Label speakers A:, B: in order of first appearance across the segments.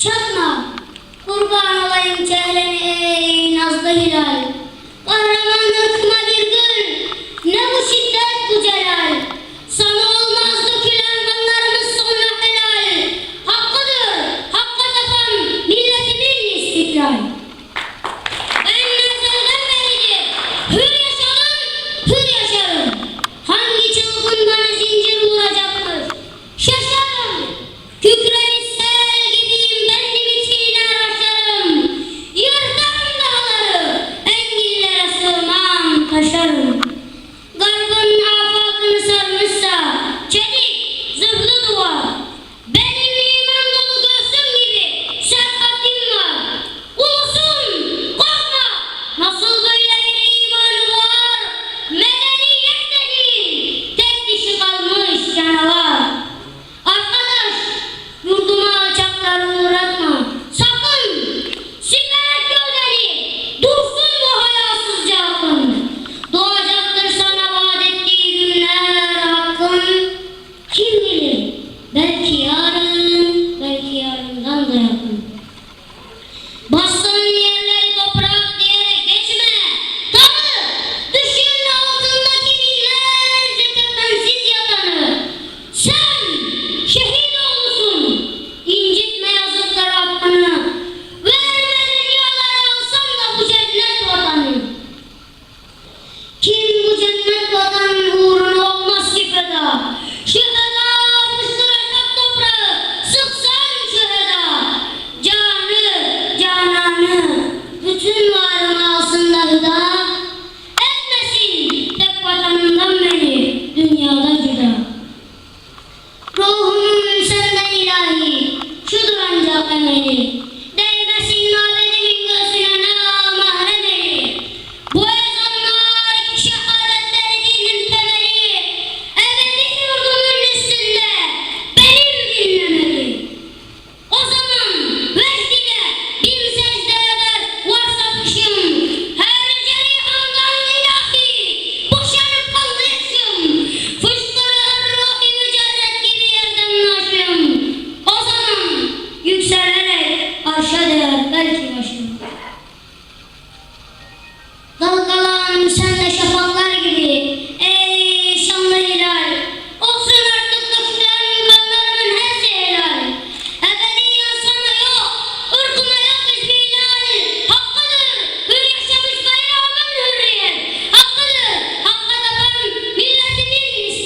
A: Çatma, kurban olayım çehreni ey nazlı hilal.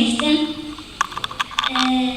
A: geçtim. Ee,